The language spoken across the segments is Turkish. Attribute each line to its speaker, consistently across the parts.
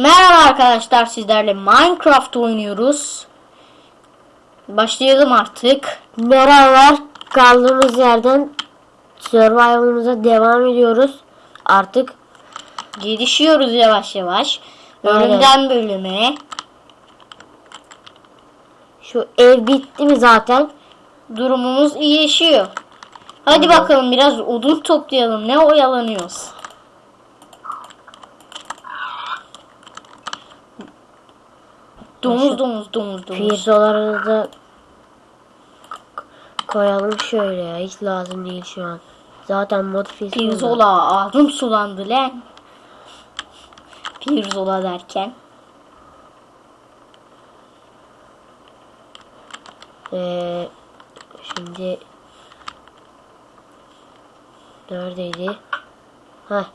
Speaker 1: Merhaba arkadaşlar sizlerle Minecraft oynuyoruz. Başlayalım artık.
Speaker 2: Merhabalar. Kaldığımız yerden survival'ımıza devam ediyoruz. Artık
Speaker 1: Gelişiyoruz yavaş yavaş. Bölümden bölüme.
Speaker 2: şu ev bitti mi zaten?
Speaker 1: Durumumuz iyileşiyor. Hadi bakalım biraz odun toplayalım. Ne oyalanıyoruz? Domuz domuz domuz domuz.
Speaker 2: Pizzaları da koyalım şöyle ya. Hiç lazım değil şu an. Zaten mod pizza.
Speaker 1: Pirzola ağzım sulandı lan. Pirzola derken.
Speaker 2: Ee, şimdi neredeydi? Buldum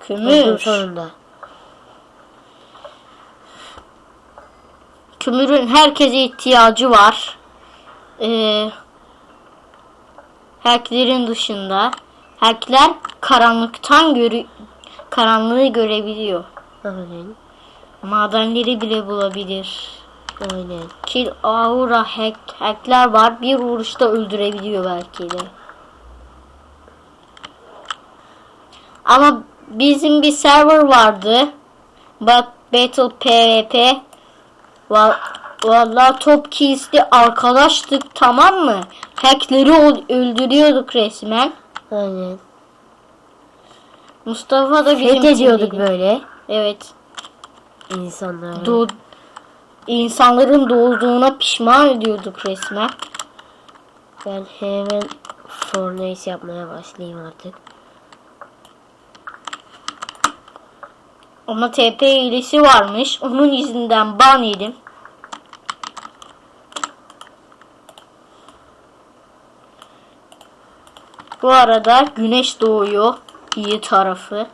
Speaker 1: Kömür.
Speaker 2: sonunda.
Speaker 1: Kömürün herkese ihtiyacı var. Ee, hacklerin dışında. Hackler karanlıktan görü karanlığı görebiliyor.
Speaker 2: Aynen.
Speaker 1: Madenleri bile bulabilir.
Speaker 2: Aynen.
Speaker 1: Kill aura hack hackler var. Bir vuruşta öldürebiliyor belki de. Ama bizim bir server vardı. Bak Battle PvP. Va- Vallahi top keys'li arkadaştık tamam mı? Hackleri öldürüyorduk resmen.
Speaker 2: Aynen.
Speaker 1: Mustafa da bizim
Speaker 2: Fethediyorduk böyle
Speaker 1: Evet.
Speaker 2: insanları.
Speaker 1: Do insanların doğduğuna pişman ediyorduk resmen.
Speaker 2: Ben hemen Fornace yapmaya başlayayım artık.
Speaker 1: Ama TP hilesi varmış. Onun yüzünden ban yedim. Bu arada güneş doğuyor. İyi tarafı.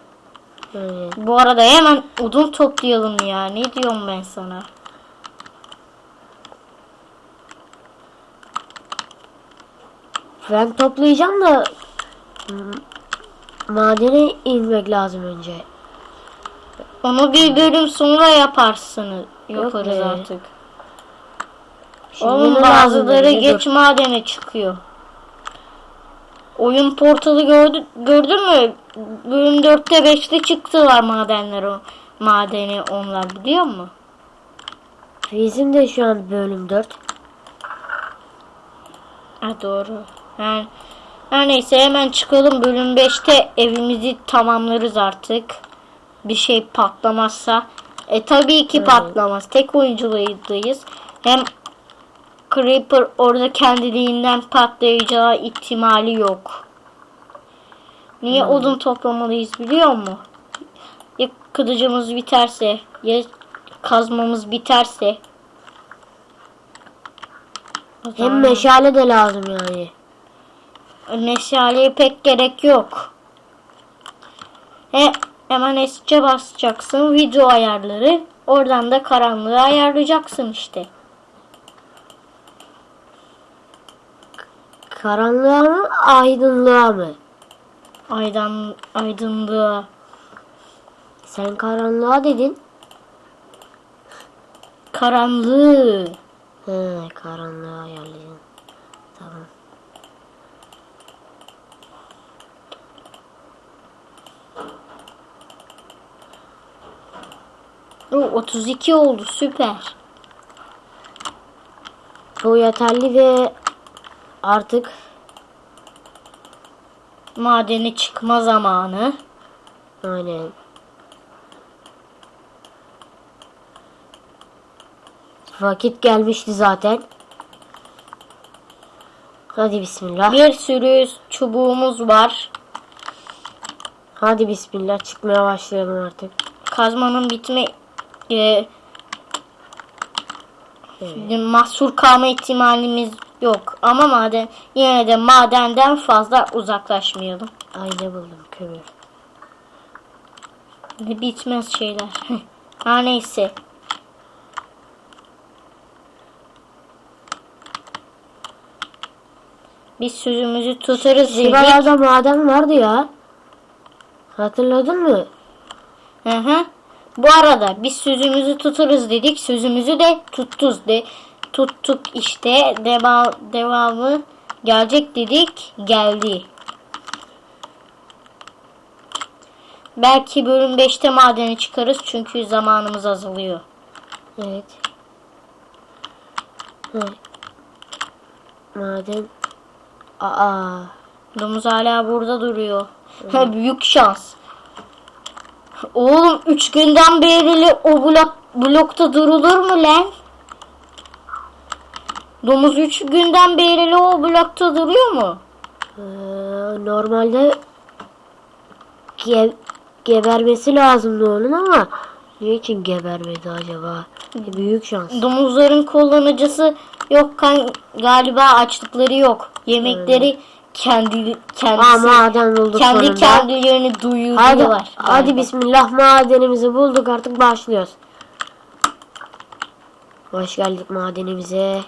Speaker 2: Aynen.
Speaker 1: Bu arada hemen odun toplayalım ya. Ne diyorum ben sana?
Speaker 2: Ben toplayacağım da m- madene inmek lazım önce.
Speaker 1: Onu bir bölüm sonra yaparsınız.
Speaker 2: Yok
Speaker 1: Yaparız
Speaker 2: be.
Speaker 1: artık.
Speaker 2: Şimdi
Speaker 1: Oğlum bazıları geç madene çıkıyor. Oyun portalı gördü, gördün mü? Bölüm 4'te 5'te çıktılar madenler o madeni onlar biliyor musun?
Speaker 2: Bizim de şu an bölüm 4.
Speaker 1: Ha doğru. Yani, her neyse hemen çıkalım. Bölüm 5'te evimizi tamamlarız artık. Bir şey patlamazsa. E tabii ki
Speaker 2: Evet.
Speaker 1: patlamaz. Tek oyunculuğundayız. Hem Creeper orada kendiliğinden patlayacağı ihtimali yok. Niye odun toplamalıyız biliyor musun? Ya kılıcımız biterse ya kazmamız biterse.
Speaker 2: Hem
Speaker 1: zaman-
Speaker 2: meşale de lazım yani.
Speaker 1: Meşaleye pek gerek yok. He, hemen esce basacaksın video ayarları. Oradan da karanlığı ayarlayacaksın işte.
Speaker 2: Karanlığa mı aydınlığa mı?
Speaker 1: Aydan aydınlığa.
Speaker 2: Sen karanlığa dedin.
Speaker 1: Karanlığı.
Speaker 2: He karanlığa ayarlayacaksın. Tamam.
Speaker 1: O 32 oldu süper.
Speaker 2: Bu yeterli ve artık
Speaker 1: Madene çıkma zamanı.
Speaker 2: aynen. Vakit gelmişti zaten. Hadi bismillah.
Speaker 1: Bir sürü çubuğumuz var.
Speaker 2: Hadi bismillah çıkmaya başlayalım artık.
Speaker 1: Kazmanın bitme e,
Speaker 2: Evet.
Speaker 1: mahsur kalma ihtimalimiz yok. Ama maden yine de madenden fazla uzaklaşmayalım.
Speaker 2: Ay ne buldum kömür.
Speaker 1: Ne bitmez şeyler. ha neyse. Biz sözümüzü tutarız dedik.
Speaker 2: Şuralarda maden vardı ya. Hatırladın mı?
Speaker 1: Hı hı. Bu arada biz sözümüzü tutarız dedik. Sözümüzü de tuttuk de tuttuk işte. Deva, devamı gelecek dedik. Geldi. Belki bölüm 5'te madeni çıkarız çünkü zamanımız azalıyor.
Speaker 2: Evet. Madem Aa,
Speaker 1: Domuz hala burada duruyor. Ha, büyük şans. Oğlum 3 günden beri o blok, blokta durulur mu lan? Domuz 3 günden beri o blokta duruyor mu?
Speaker 2: ee, normalde ge- gebermesi lazımdı onun ama niçin gebermedi acaba? Büyük şans.
Speaker 1: Domuzların kullanıcısı yok kan galiba açlıkları yok. Yemekleri kendi kendisi
Speaker 2: Aa maden bulduk
Speaker 1: kendi
Speaker 2: sonunda.
Speaker 1: kendilerini
Speaker 2: Hadi,
Speaker 1: duyuruyorlar.
Speaker 2: hadi
Speaker 1: galiba.
Speaker 2: bismillah madenimizi bulduk artık başlıyoruz. Hoş geldik madenimize.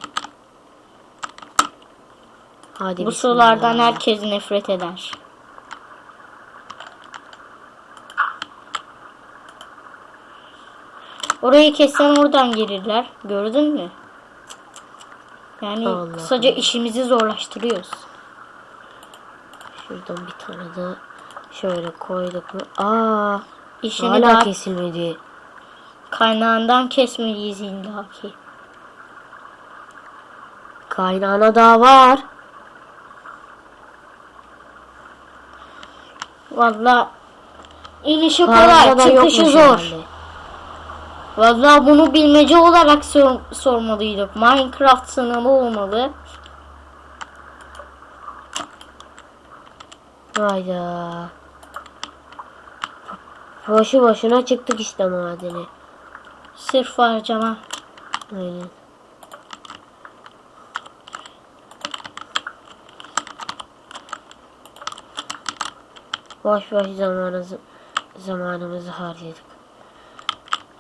Speaker 2: Hadi
Speaker 1: Bu
Speaker 2: bismillah.
Speaker 1: sulardan herkes nefret eder. Orayı kessen oradan gelirler. Gördün mü? Yani
Speaker 2: Allah
Speaker 1: kısaca işimizi zorlaştırıyoruz.
Speaker 2: Şuradan bir tane daha şöyle koyduk mu? Aa,
Speaker 1: İşini
Speaker 2: hala
Speaker 1: daha
Speaker 2: kesilmedi.
Speaker 1: kaynağından kesmeliyiz illaki.
Speaker 2: Kaynağına daha var.
Speaker 1: Valla inişi kolay, çıkışı
Speaker 2: yokmuş
Speaker 1: zor.
Speaker 2: herhalde.
Speaker 1: Valla bunu bilmece olarak sor- sormalıydık. Minecraft sınavı olmalı.
Speaker 2: Hayda. Boşu boşuna çıktık işte madene.
Speaker 1: Sırf harcama.
Speaker 2: Aynen. Boş boş zamanımızı, zamanımızı harcadık.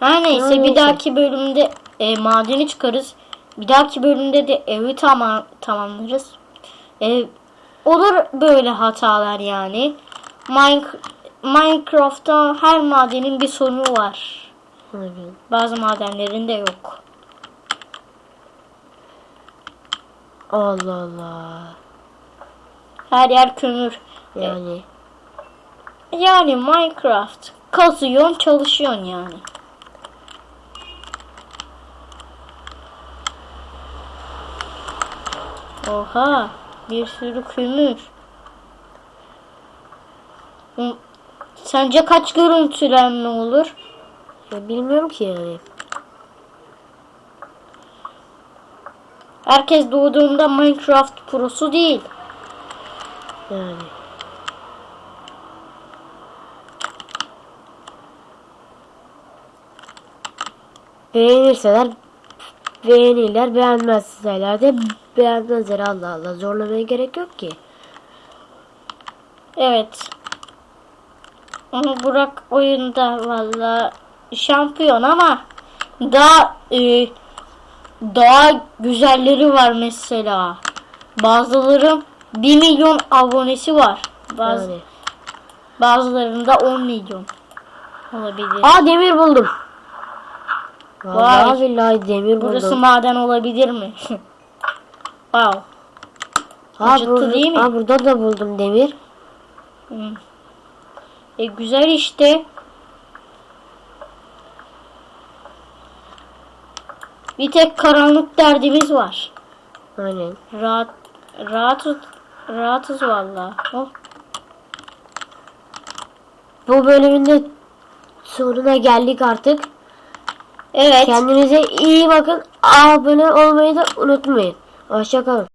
Speaker 1: Her neyse
Speaker 2: Her
Speaker 1: bir
Speaker 2: neyse.
Speaker 1: dahaki bölümde e, madeni çıkarız. Bir dahaki bölümde de evi tamam tamamlarız. E, olur böyle hatalar yani. Mine- Minecraft'ta her madenin bir sonu var.
Speaker 2: Aynen.
Speaker 1: Bazı madenlerin de yok.
Speaker 2: Allah Allah.
Speaker 1: Her yer kömür.
Speaker 2: Yani
Speaker 1: Yani Minecraft kazıyorsun çalışıyorsun yani. Oha bir sürü kömür. Sence kaç görüntülenme olur?
Speaker 2: ya bilmiyorum ki yani.
Speaker 1: Herkes doğduğunda Minecraft prosu değil.
Speaker 2: Yani. Beğenirseler beğenirler, beğenmezseler de beğenmezler. Allah Allah zorlamaya gerek yok ki.
Speaker 1: Evet. Ama Burak oyunda valla şampiyon ama daha e, daha güzelleri var mesela. Bazıların 1 milyon abonesi var. Bazı,
Speaker 2: Yani.
Speaker 1: Bazılarında 10 milyon olabilir.
Speaker 2: Aa demir buldum. Vallahi
Speaker 1: Vay.
Speaker 2: billahi demir
Speaker 1: Burası
Speaker 2: buldum.
Speaker 1: maden olabilir mi? wow.
Speaker 2: Ha,
Speaker 1: acıttı
Speaker 2: burada,
Speaker 1: değil mi?
Speaker 2: ha burada da buldum demir.
Speaker 1: Hmm. E güzel işte. Bir tek karanlık derdimiz var.
Speaker 2: Aynen.
Speaker 1: Rahat rahatız rahatız valla. Oh.
Speaker 2: Bu bölümün de sonuna geldik artık.
Speaker 1: Evet.
Speaker 2: Kendinize iyi bakın. Abone olmayı da unutmayın. Hoşçakalın.